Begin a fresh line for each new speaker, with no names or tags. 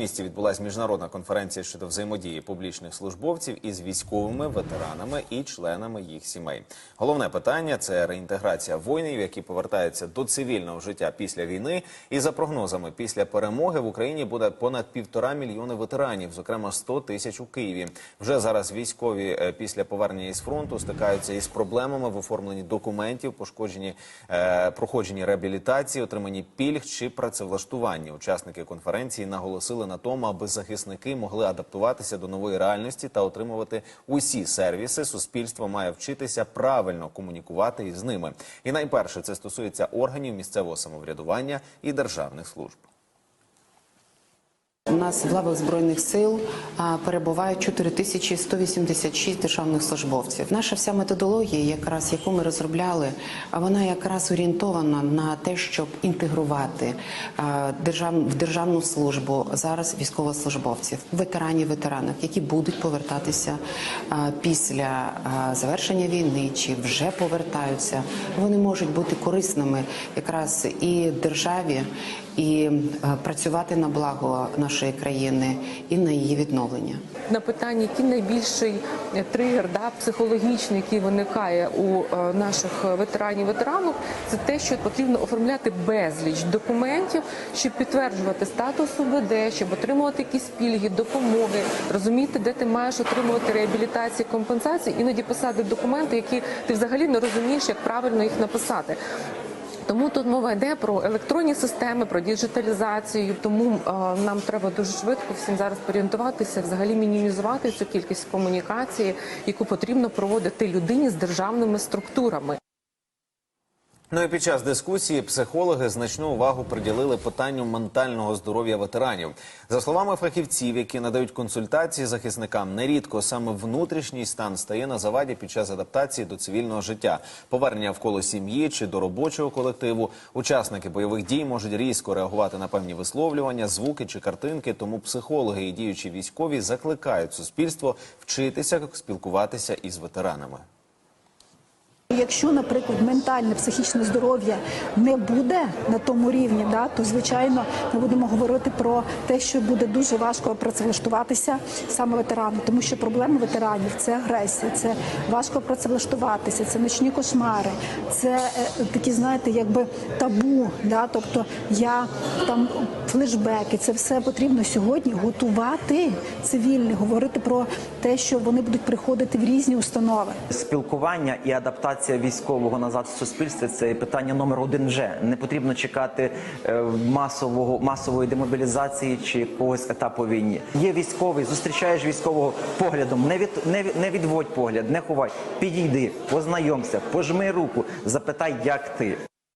місті відбулася міжнародна конференція щодо взаємодії публічних службовців із військовими ветеранами і членами їх сімей. Головне питання це реінтеграція воїнів, які повертаються до цивільного життя після війни. І за прогнозами, після перемоги в Україні буде понад півтора мільйони ветеранів, зокрема 100 тисяч у Києві. Вже зараз військові е, після повернення із фронту стикаються із проблемами в оформленні документів, пошкодженні е, проходженні реабілітації, отриманні пільг чи працевлаштуванні. Учасники конференції наголосили на тому, аби захисники могли адаптуватися до нової реальності та отримувати усі сервіси. Суспільство має вчитися правильно комунікувати із ними. І найперше це стосується органів місцевого самоврядування і державних служб.
Нас в лавах збройних сил перебуває 4186 державних службовців. Наша вся методологія, якраз яку ми розробляли, вона якраз орієнтована на те, щоб інтегрувати в державну службу зараз військовослужбовців, ветеранів, ветеранок, які будуть повертатися після завершення війни чи вже повертаються. Вони можуть бути корисними якраз і державі, і е, працювати на благо нашої країни і на її відновлення.
на питання, який найбільший е, тригер да, психологічний, який виникає у е, наших ветеранів ветеранок, це те, що потрібно оформляти безліч документів, щоб підтверджувати статус УБД, щоб отримувати якісь пільги, допомоги, розуміти, де ти маєш отримувати реабілітацію, компенсацію, іноді писати документи, які ти взагалі не розумієш, як правильно їх написати. Тому тут мова йде про електронні системи, про діджиталізацію. Тому е, нам треба дуже швидко всім зараз орієнтуватися, взагалі мінімізувати цю кількість комунікації, яку потрібно проводити людині з державними структурами.
Ну і під час дискусії психологи значну увагу приділили питанню ментального здоров'я ветеранів. За словами фахівців, які надають консультації захисникам, нерідко саме внутрішній стан стає на заваді під час адаптації до цивільного життя, повернення в коло сім'ї чи до робочого колективу. Учасники бойових дій можуть різко реагувати на певні висловлювання, звуки чи картинки. Тому психологи і діючі військові закликають суспільство вчитися спілкуватися із ветеранами.
Якщо, наприклад, ментальне психічне здоров'я не буде на тому рівні, да, то звичайно ми будемо говорити про те, що буде дуже важко працевлаштуватися саме ветерану, тому що проблеми ветеранів це агресія, це важко працевлаштуватися, це ночні кошмари, це е, такі, знаєте, якби табу. Да, тобто я там флешбеки, це все потрібно сьогодні готувати цивільних, говорити про те, що вони будуть приходити в різні установи.
Спілкування і адаптація військового назад в суспільстві це питання номер один. Вже не потрібно чекати е, масового масової демобілізації чи якогось етапу війни. Є військовий, зустрічаєш військового поглядом. Не від не, не відводь погляд, не ховай. Підійди, познайомся, пожми руку, запитай, як ти.